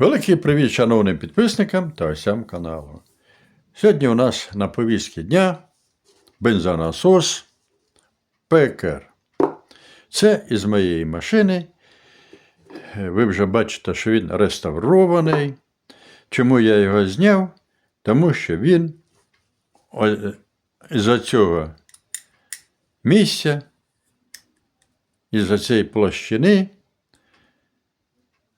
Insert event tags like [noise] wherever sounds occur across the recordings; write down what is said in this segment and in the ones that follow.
Великий привіт шановним підписникам та осям каналу. Сьогодні у нас на повістці дня бензонасос ПКР. Це із моєї машини. Ви вже бачите, що він реставрований. Чому я його зняв? Тому що він із-за цього місця, із-за цієї площини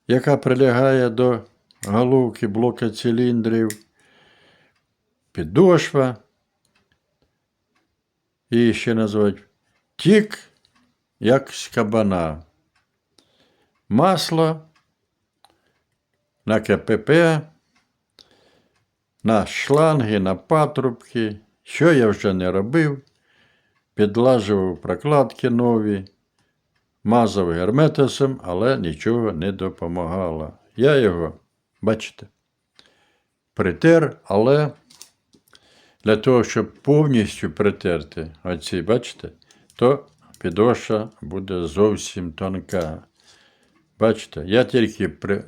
яка прилягає до головки блока циліндрів, підошва. І ще називають тік, як з кабана. Масло на КПП, на шланги, на патрубки. Що я вже не робив, підлажував прокладки нові мазав герметисом, але нічого не допомагало. Я його, бачите, притер, але для того, щоб повністю притерти оці, бачите, то підошва буде зовсім тонка. Бачите, я тільки при...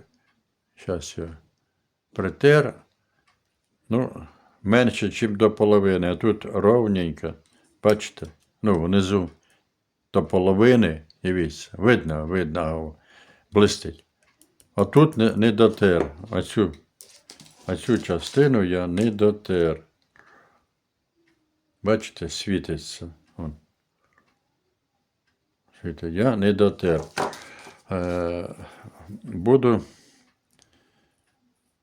Щас його притер, ну, менше, ніж до половини, а тут ровненько, бачите, ну, внизу до половини, дивіться, видно, видно, блистить. А тут не, не дотер. Оцю, оцю частину я не дотер. Бачите, світиться. Вон. Світить. Я не дотер. Е, буду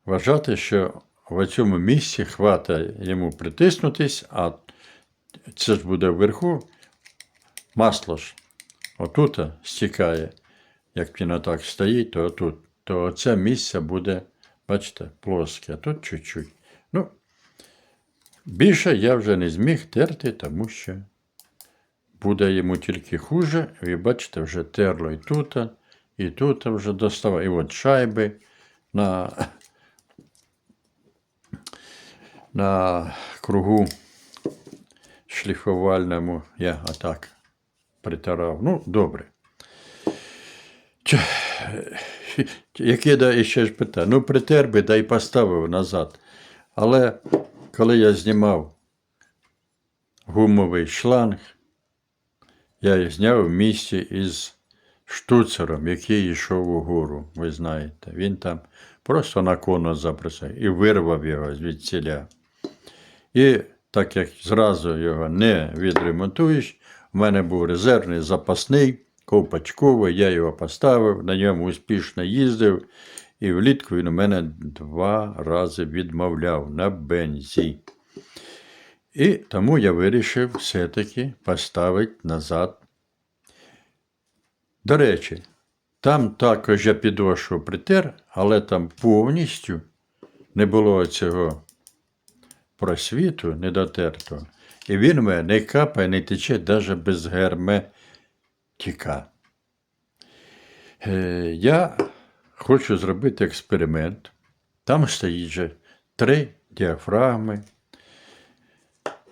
вважати, що в цьому місці хватає йому притиснутись, а це ж буде вверху масло ж отут стікає, як він отак стоїть, то отут, то це місце буде, бачите, плоске, а тут чуть-чуть. Ну, більше я вже не зміг терти, тому що буде йому тільки хуже. Ви бачите, вже терло і тут, і тут вже доставав. І от шайби на, на кругу шліфувальному я отак притирав. Ну, добре. Яке да, ще ж питання? Ну, притер би, да й поставив назад. Але коли я знімав гумовий шланг, я їх зняв в місті із штуцером, який йшов угору, ви знаєте. Він там просто на конус запросив і вирвав його звідсіля. І так як зразу його не відремонтуєш, у мене був резервний запасний, ковпачковий, я його поставив, на ньому успішно їздив, і влітку він у мене два рази відмовляв на бензі. І тому я вирішив все-таки поставити назад. До речі, там також я підошву притер, але там повністю не було цього просвіту недотертого. І він в мене не капає, не тече навіть без герметика. Е, я хочу зробити експеримент. Там стоїть же три діафрагми.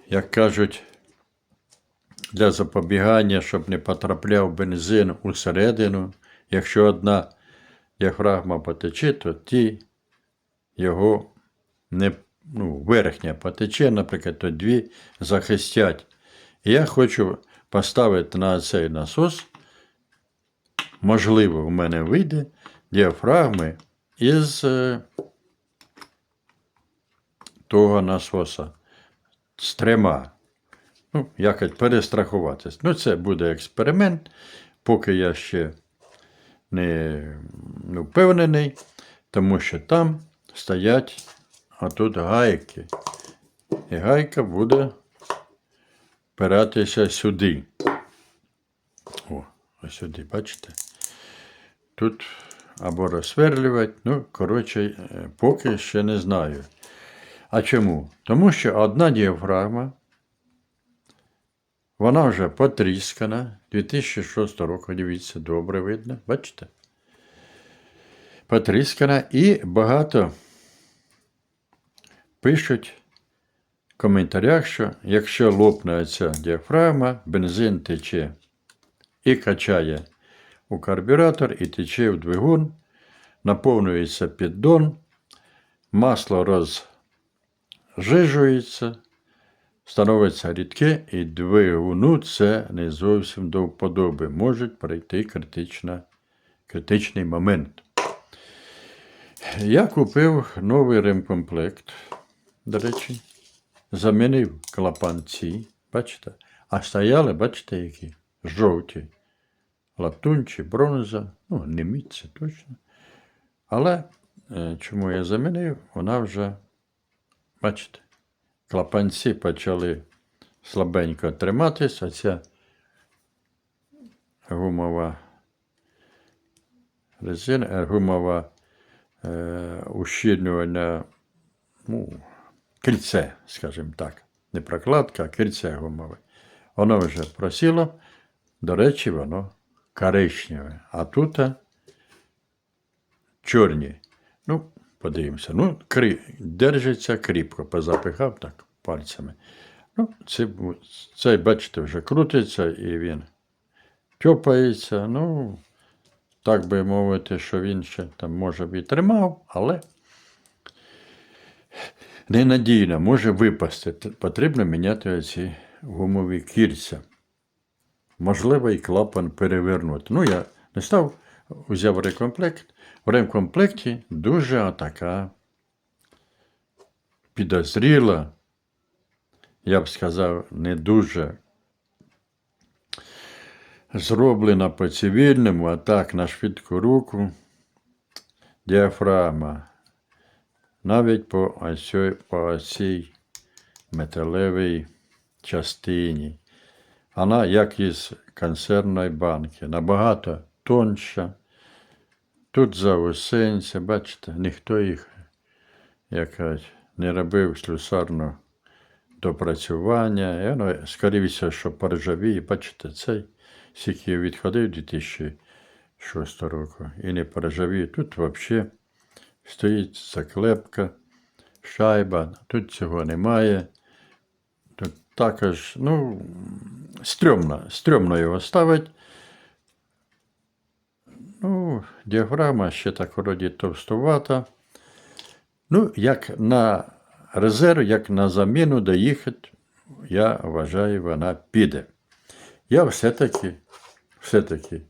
Як кажуть, для запобігання, щоб не потрапляв бензин усередину. Якщо одна діафрагма потече, то ті його не ну, верхня потече, наприклад, то дві захистять. Я хочу поставити на цей насос, можливо, в мене вийде діафрагми із е, того насоса з трьома. Ну, якось перестрахуватись. Ну, це буде експеримент, поки я ще не ну, впевнений, тому що там стоять а тут гайки. І гайка буде впиратися сюди. О, ось сюди, бачите? Тут або розсверлювати, ну, коротше, е, поки ще не знаю. А чому? Тому що одна діафрагма, вона вже потріскана. 2006 року, дивіться, добре видно, бачите? Потріскана і багато пишуть в коментарях, що якщо лопне ця діафрагма, бензин тече і качає у карбюратор, і тече в двигун, наповнюється піддон, масло розжижується, становиться рідке, і двигуну це не зовсім до вподоби. Може прийти критична, критичний момент. Я купив новий ремкомплект, до речі, замінив клапанці, бачите, а стояли, бачите, які жовті. Латунь чи бронза, ну, не мідь, це точно. Але чому я замінив, вона вже, бачите, клапанці почали слабенько триматись, а ця гумова резина, гумова е, ущільнювання, ну, кільце, скажімо так. Не прокладка, а кільце гумове. Воно вже просіло, до речі, воно коричневе. А тут чорні. Ну, подивимося. Ну, крі... держиться кріпко, позапихав так пальцями. Ну, це, цей, бачите, вже крутиться і він тьопається. Ну, так би мовити, що він ще там може і тримав, але ненадійно, може випасти. Потрібно міняти оці гумові кільця. Можливо, і клапан перевернути. Ну, я не став, взяв ремкомплект. В ремкомплекті дуже така підозріла, я б сказав, не дуже зроблена по цивільному, а так на швидку руку діафрагма. Навіть по ось, по металевій частині. Вона, як із консервної банки, набагато тонша. Тут заусенця, бачите, ніхто їх якось не робив слюсарно допрацювання. І воно, скоріше, що поржавіє, бачите, цей я відходив 2006 року і не поржавіє. Тут взагалі стоїть заклепка, шайба, тут цього немає. Тут також, ну, стрьомно, стрьомно його ставить. Ну, діаграма ще так вроді товстувата. Ну, як на резерв, як на заміну доїхати, я вважаю, вона піде. Я все-таки, все-таки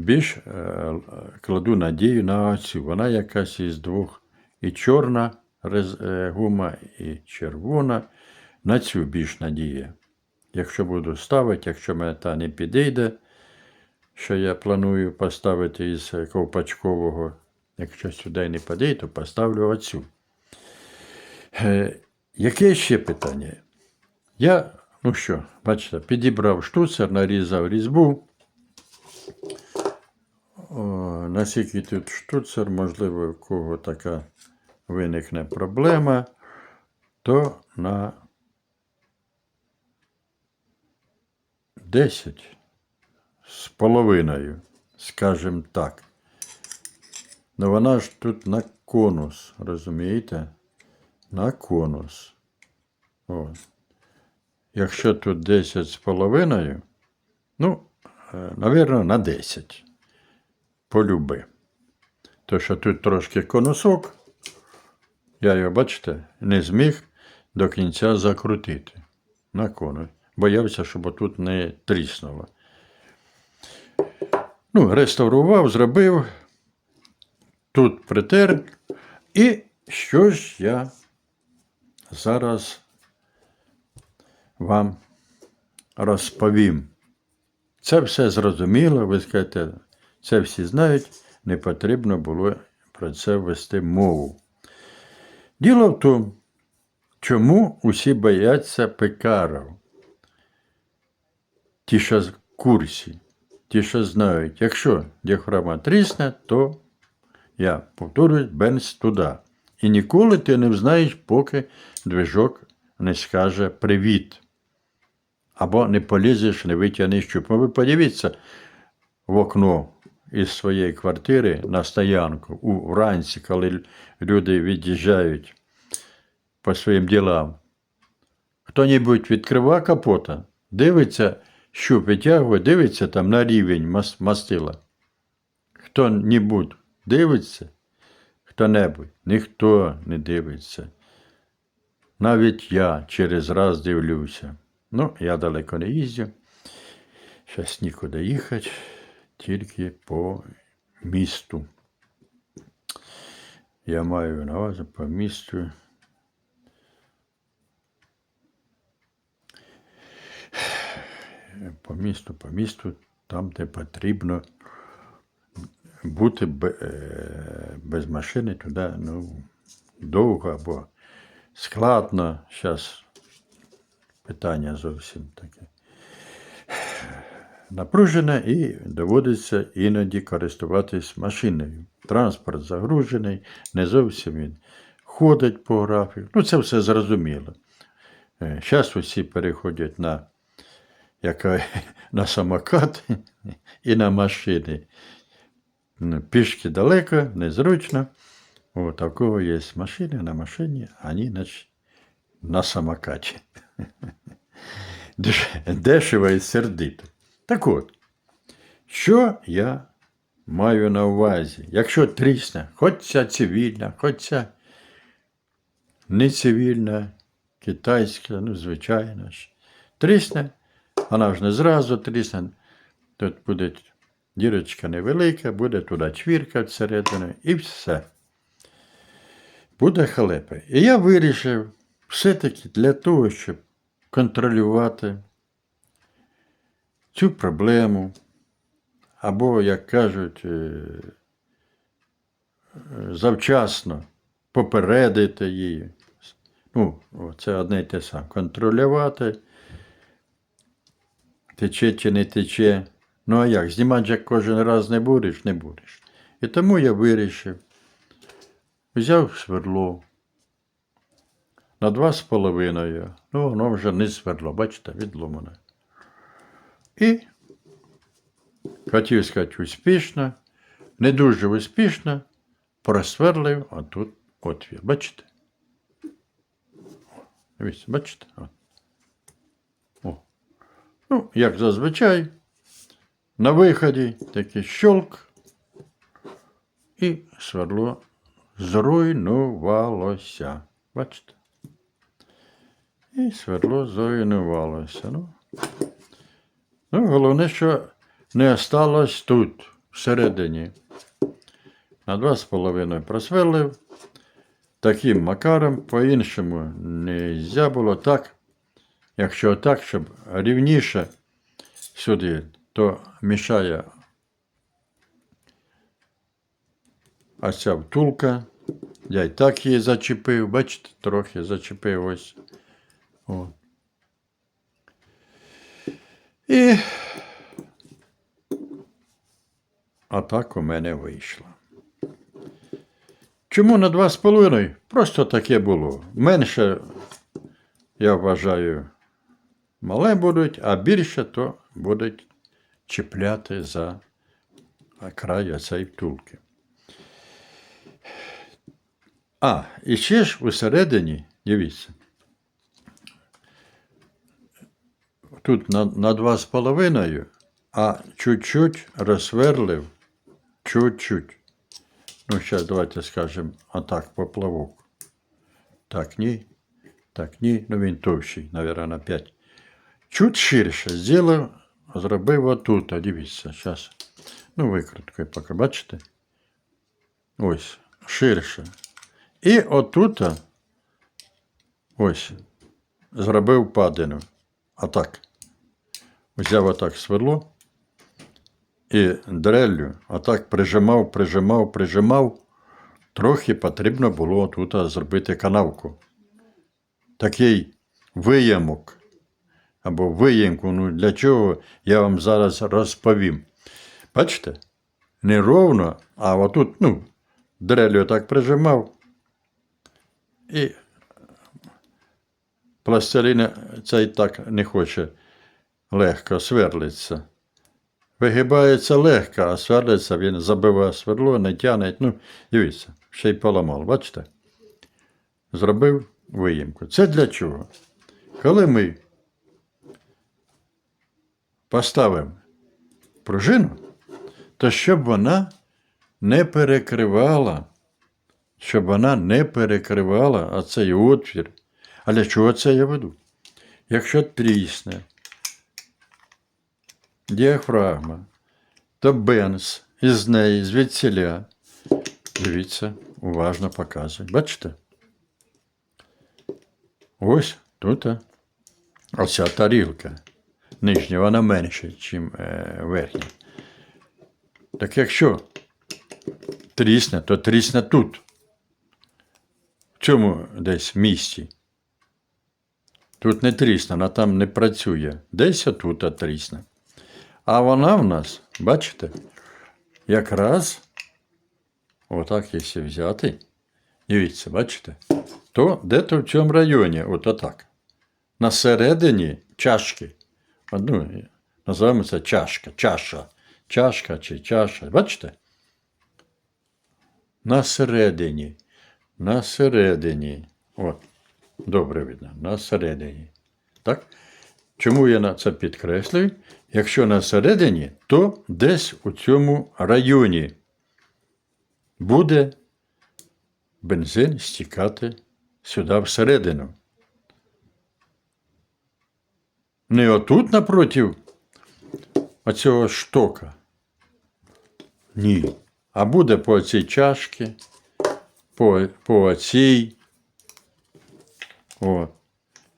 більш е, кладу надію на оцю. Вона якась із двох і чорна е, гума, і червона. На цю більш надія. Якщо буду ставити, якщо мене та не підійде, що я планую поставити із ковпачкового, якщо сюди не підійде, то поставлю оцю. Е, яке ще питання? Я, ну що, бачите, підібрав штуцер, нарізав різьбу. Наскільки тут штуцер, можливо, в кого така виникне проблема, то на 10 з половиною, скажімо так. Ну вона ж тут на конус, розумієте? На конус. О. Якщо тут 10 з половиною, ну, е, навірно, на 10. Полюби. То, що тут трошки конусок, я його, бачите, не зміг до кінця закрутити на конус. Боявся, щоб отут не тріснуло. Ну, реставрував, зробив, тут притер. І що ж я зараз вам розповім. Це все зрозуміло, ви скажете, це всі знають, не потрібно було про це вести мову. Діло в тому, чому усі бояться пекарів. Ті, що в курсі, ті, що знають, якщо діафрагма трісне, то я повторюю, бенз туди. І ніколи ти не знаєш, поки движок не скаже привіт. Або не полізеш, не витягнеш. Ну, Ви подивіться в окно із своєї квартири на стоянку вранці, коли люди від'їжджають по своїм ділам. Хто-небудь відкриває капота, дивиться, щуп витягує, дивиться там на рівень мастила. Хто-небудь дивиться хто-небудь? Ніхто не дивиться. Навіть я через раз дивлюся. Ну, я далеко не їздю. Щас нікуди їхати, тільки по місту. Я маю на увазі по місту. По місту, по місту, там, де потрібно бути е, без машини туди ну, довго або складно. Зараз питання зовсім таке напружене і доводиться іноді користуватись машиною. Транспорт загружений, не зовсім він ходить по графіку. Ну, це все зрозуміло. Зараз усі переходять на, яка, [laughs] на самокат [laughs] і на машини. Ну, Пішки далеко, незручно. У такого є машини на машині, а вони на самокаті. [laughs] Дешево і сердито. Так от, що я маю на увазі? Якщо трісне, хоч ця цивільна, хоч ця не цивільна, китайська, ну, звичайно ж. Трісне, вона ж не зразу трісне. Тут буде дірочка невелика, буде туди чвірка всередину і все. Буде халепа. І я вирішив все-таки для того, щоб контролювати цю проблему, або, як кажуть, е, е, завчасно попередити її. Ну, це одне й те саме. Контролювати, тече чи не тече. Ну а як? Знімати же кожен раз не будеш, не будеш. І тому я вирішив, взяв сверло на два з половиною. Ну, воно вже не сверло, бачите, відломане. І хотів сказати успішно, не дуже успішно, просверлив, а тут отвір. Бачите? Дивіться, бачите? О. Ну, як зазвичай, на виході такий щолк, і сверло зруйнувалося. Бачите? І сверло зруйнувалося. Ну, Ну, головне, що не осталось тут, всередині. На два з половиною просверлив. Таким макаром, по-іншому не було так. Якщо так, щоб рівніше сюди, то мішає ось ця втулка. Я і так її зачепив, бачите, трохи зачепив ось. О. І а так у мене вийшло. Чому на два з половиною? Просто таке було. Менше, я вважаю, мале будуть, а більше то будуть чіпляти за край цієї втулки. А, і ще ж усередині, дивіться, тут на, на два з половиною, а чуть-чуть розсверлив, чуть-чуть. Ну, зараз давайте скажемо, а так поплавок. Так, ні. Так, ні. Ну він товщий, мабуть, на 5. Чуть ширше зробив, зробив отут, дивіться, зараз. Ну, викруткою поки, бачите? Ось, ширше. І отут, ось, зробив падину. А так. Взяв отак сверло і дреллю, отак прижимав, прижимав, прижимав. Трохи потрібно було тут зробити канавку. Такий виямок. Або виямку, ну для чого я вам зараз розповім. Бачите? Не ровно, а отут, ну, дрелю так прижимав. І пластилін цей так не хоче легко сверлиться. Вигибається легко, а сверлиться, він забиває сверло, не тягне. Ну, дивіться, ще й поламав, бачите? Зробив виїмку. Це для чого? Коли ми поставимо пружину, то щоб вона не перекривала, щоб вона не перекривала оцей отвір. А для чого це я веду? Якщо трісне діафрагма, то бенз із неї, звідсіля. Дивіться, уважно показує. Бачите? Ось тут оця тарілка. Нижня, вона менша, ніж е, верхня. Так якщо трісне, то трісне тут. В цьому десь місці. Тут не трісне, вона там не працює. Десь отут трісне. А вона в нас, бачите, якраз отак, якщо взяти, дивіться, бачите, то де-то в цьому районі, от отак. На середині чашки. Ну, називаємо це чашка, чаша. Чашка чи чаша. Бачите? На середині. На середині. От. Добре видно. На середині. Так? Чому я на це підкреслюю? Якщо на середині, то десь у цьому районі буде бензин стікати сюди всередину. Не отут напротив оцього штока. Ні. А буде по цій чашці, по, по оцій. О.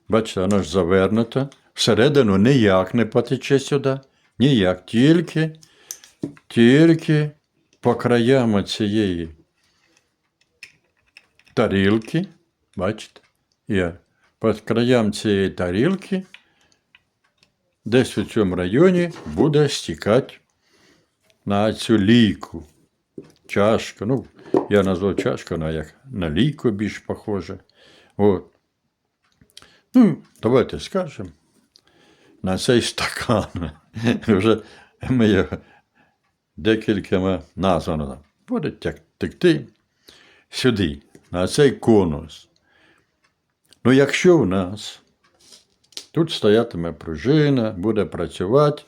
Бачите, воно ж завернуто. Всередину ніяк не потече сюди. Ніяк. Тільки, тільки по краям цієї тарілки. Бачите? Я по краям цієї тарілки десь у цьому районі буде стікати на цю лійку. Чашка. Ну, я назвав чашку, вона як на лійку більш похожа. От. Ну, давайте скажемо. На цей стакан. [laughs] Вже ми його декількома названо. Буде текти сюди, на цей конус. Ну, якщо в нас тут стоятиме пружина, буде працювати,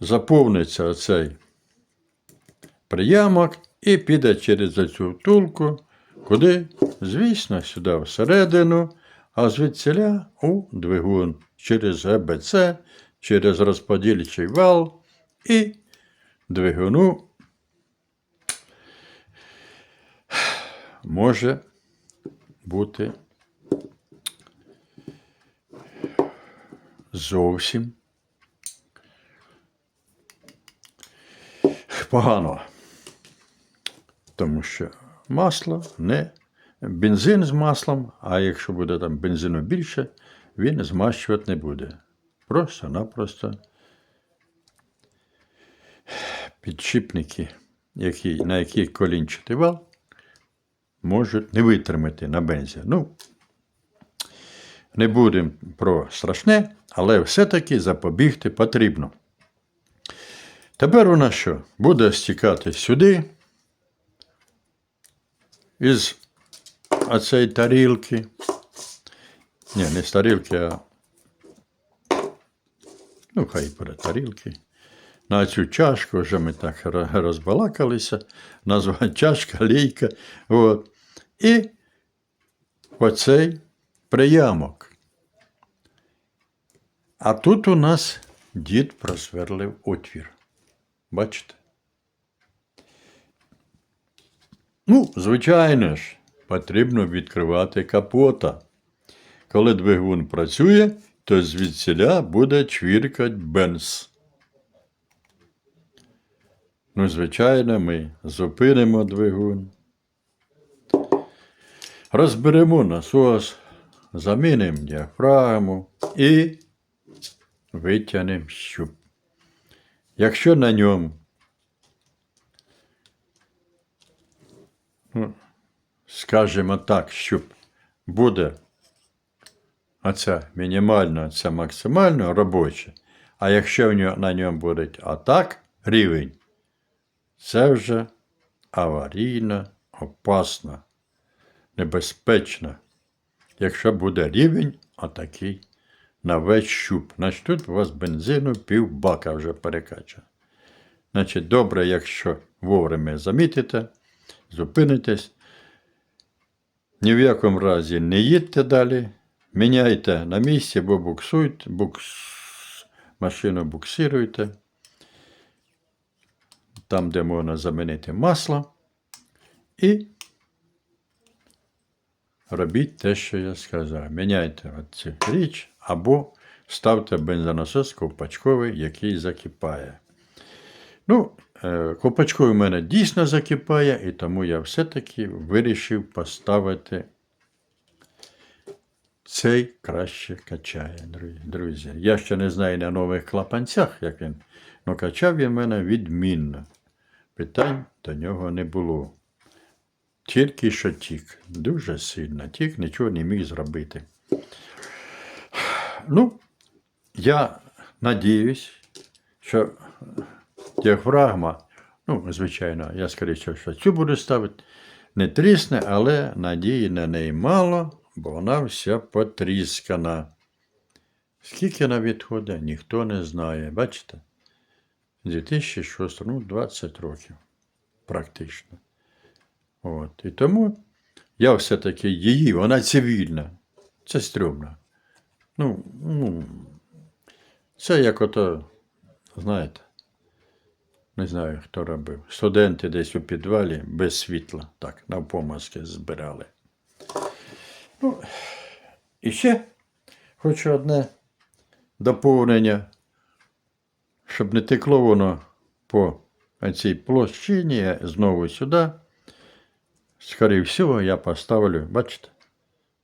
заповниться оцей приямок і піде через цю втулку, куди, звісно, сюди всередину, а звідсіля у двигун через ГБЦ, через розподільчий вал і двигуну може бути зовсім погано. Тому що масло не бензин з маслом, а якщо буде там бензину більше, він змащувати не буде. Просто-напросто підшипники, які, на які колінчатий вал, можуть не витримати на бензі. Ну, не будемо про страшне, але все-таки запобігти потрібно. Тепер у нас що? Буде стікати сюди із оцеї тарілки. Ні, не з тарілки, а ну, хай буде тарілки. На цю чашку вже ми так розбалакалися, назвати чашка, лійка. От. І оцей приямок. А тут у нас дід просверлив отвір. Бачите? Ну, звичайно ж, потрібно відкривати капота. Коли двигун працює, то звідсіля буде чвіркать бенз. Ну, звичайно, ми зупинимо двигун. Розберемо насос, замінимо діафрагму і витягнемо щуп. Якщо на ньому ну, скажімо так, щоб буде оця мінімально, оця максимально робоча, а якщо в нього, на ньому буде атак рівень, це вже аварійно, опасно, небезпечно. Якщо буде рівень отакий на весь щуп. Значить, тут у вас бензину пів бака вже перекачано. Значить, добре, якщо вовремя замітите, зупинитесь. Ні в якому разі не їдьте далі, міняйте на місці або буксуйте, букс... машину буксируйте. Там, де можна замінити масло. І робіть те, що я сказав. Міняйте цю річ або ставте бензонасос ковпачковий, який закипає. Ну, е, ковпачковий у мене дійсно закипає, і тому я все-таки вирішив поставити цей краще качає, друзі-. Я ще не знаю на нових клапанцях, як він, але качав він мене відмінно. Питань до нього не було. Тільки що тік. Дуже сильно тік, нічого не міг зробити. Ну, я надіюсь, що діафрагма, ну, звичайно, я скоріше, що цю буду ставити, не трісне, але надії на неї мало, бо вона вся потріскана. Скільки вона відходить, ніхто не знає. Бачите? 2006, ну, 20 років, практично. От. І тому я все-таки її, вона цивільна. Це стрьомно. Ну, ну, це як ото, знаєте, не знаю, хто робив. Студенти десь у підвалі без світла, так, навпомазки збирали. Ну, і ще хочу одне доповнення, щоб не текло воно по цій площині знову сюди. Скоріше всього, я поставлю, бачите,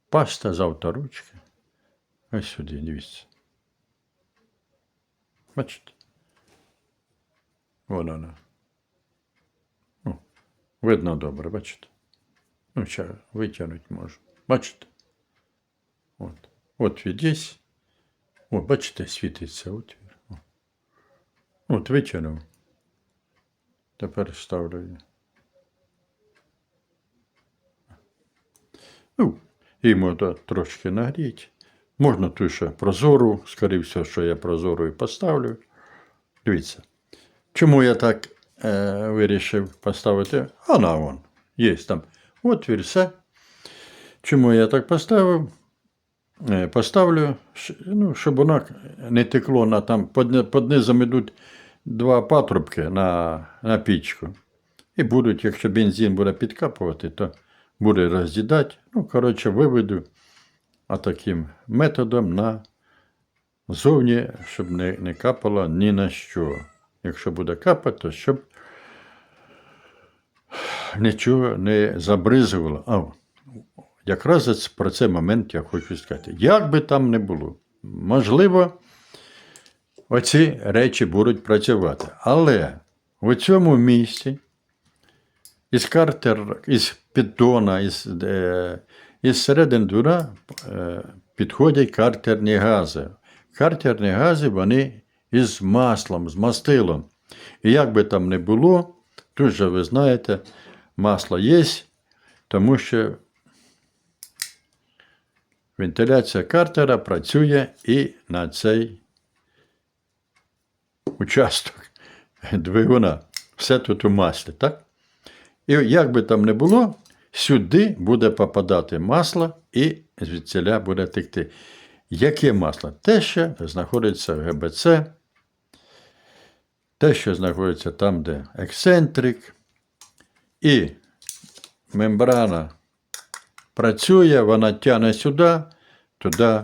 паста з авторучки. Ось сюди, дивіться. Бачите? Вон вона. О, видно добре, бачите? Ну, ще витягнути можу. Бачите? От. Отвір десь. О, бачите, світиться отвір. О. От витягнув. Тепер ставлю. Ну, і можна трошки нагріти. Можна ту ще прозору, скоріше що я прозору і поставлю. Дивіться. Чому я так е, вирішив поставити? А на вон. Є там отвір, все. Чому я так поставив? Е, поставлю, ну, щоб воно не текло на там, під низом ідуть два патрубки на, на пічку. І будуть, якщо бензин буде підкапувати, то буде роз'їдати. Ну, коротше, виведу а таким методом на зовні, щоб не, не капало ні на що. Якщо буде капати, то щоб нічого не забризувало. Якраз про цей момент я хочу сказати. Як би там не було, можливо, оці речі будуть працювати. Але у цьому місці із картер, із піддона, із, е, із середини двора е, підходять картерні гази. Картерні гази вони із маслом, з мастилом. І як би там не було, тут же ви знаєте, масло є, тому що вентиляція картера працює і на цей участок [laughs] двигуна. Все тут у маслі, так? І як би там не було, сюди буде попадати масло і звідсіля буде текти. Яке масло? Те, що знаходиться в ГБЦ, те, що знаходиться там, де ексцентрик, і мембрана працює, вона тягне сюди, туди,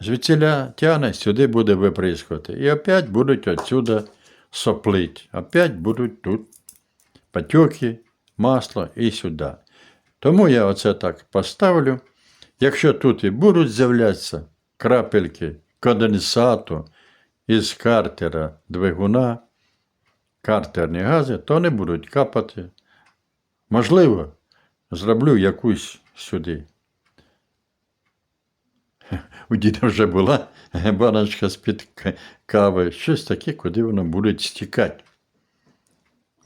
звідсіля тягне, сюди буде виприскувати. І опять будуть отсюда соплить. Опять будуть тут потеки, масло і сюди. Тому я оце так поставлю. Якщо тут і будуть з'являтися крапельки конденсату із картера двигуна, картерні гази, то не будуть капати. Можливо, зроблю якусь сюди. У діда вже була баночка з-під кави, щось таке, куди воно буде стікати.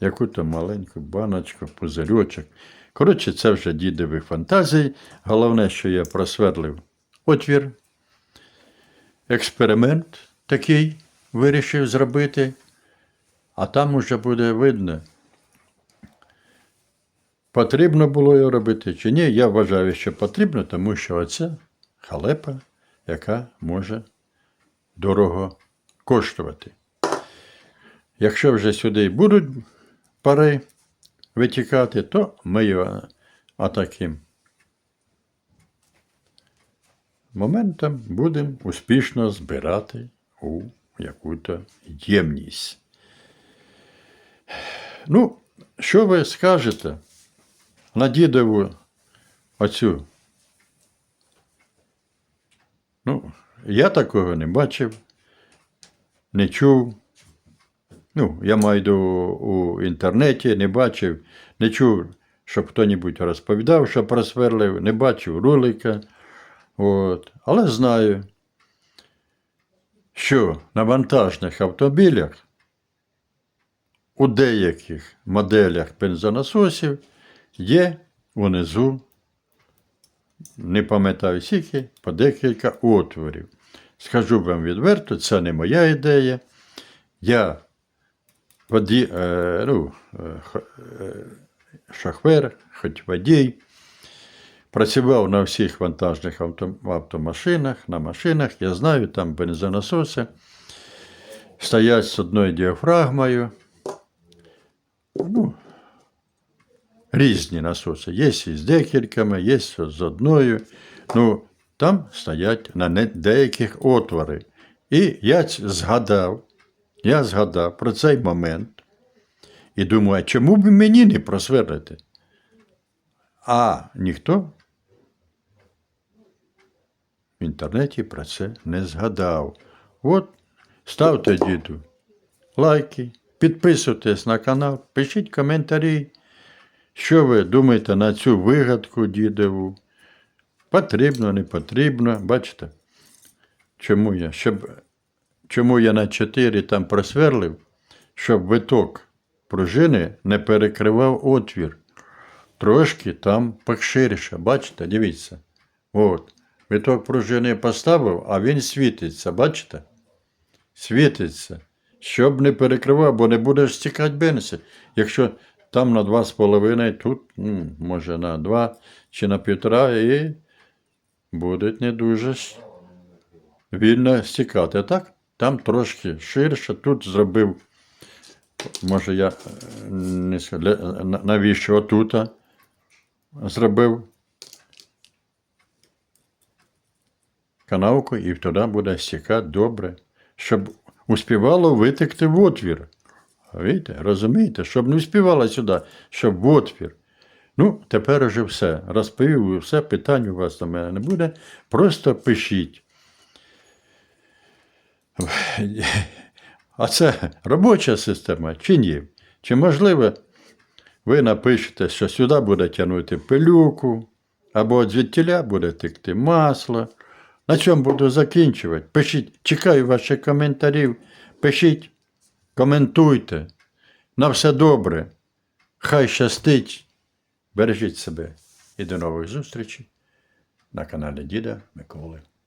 Яку-то маленьку баночку, пузирьочок. Коротше, це вже дідові фантазії. Головне, що я просверлив отвір. Експеримент такий вирішив зробити. А там уже буде видно, Потрібно було його робити чи ні? Я вважаю, що потрібно, тому що оце халепа, яка може дорого коштувати. Якщо вже сюди будуть пари витікати, то ми його атаким моментом будемо успішно збирати у яку-то ємність. Ну, що ви скажете на дідову оцю? Ну, я такого не бачив, не чув. Ну, я маю до у інтернеті, не бачив, не чув, щоб хто-небудь розповідав, що просверлив, не бачив ролика. От. Але знаю, що на вантажних автомобілях у деяких моделях бензонасосів є унизу, не пам'ятаю скільки, по декілька отворів. Скажу вам відверто, це не моя ідея. Я воді, е, ну, е, е, шахвер, хоч водій, працював на всіх вантажних автомашинах, на машинах. Я знаю, там бензонасоси стоять з одною діафрагмою. Ну, різні насоси. Є з декількома, є з одною. Ну, там стоять на деяких отвори. І я згадав, я згадав про цей момент і думаю, а чому б мені не просверлити? А ніхто в інтернеті про це не згадав. От ставте діду лайки, підписуйтесь на канал, пишіть коментарі, що ви думаєте на цю вигадку дідову. Потрібно, не потрібно. Бачите, чому я? Щоб, чому я на 4 там просверлив, щоб виток пружини не перекривав отвір. Трошки там поширше. Бачите, дивіться. От. Виток пружини поставив, а він світиться, бачите? Світиться. Щоб не перекривав, бо не будеш стікати бензи. Якщо там на 2,5, тут, ну, може на 2 чи на 1,5, і буде не дуже вільно стікати. Так, там трошки ширше, тут зробив. Може, я е, не скажу, навіщо отута зробив канавку, і туди буде стікати добре, щоб успівало витекти в отвір. Видите, розумієте, щоб не успівало сюди, щоб в отвір. Ну, тепер уже все. Розповів все, питань у вас до мене не буде. Просто пишіть. А це робоча система чи ні? Чи можливо, ви напишете, що сюди буде тягнути пилюку, або звідтіля буде текти масло. На цьому буду закінчувати. Пишіть, чекаю ваших коментарів. Пишіть, коментуйте. На все добре. Хай щастить. Бережіть себе. І до нових зустрічей на каналі Діда Миколи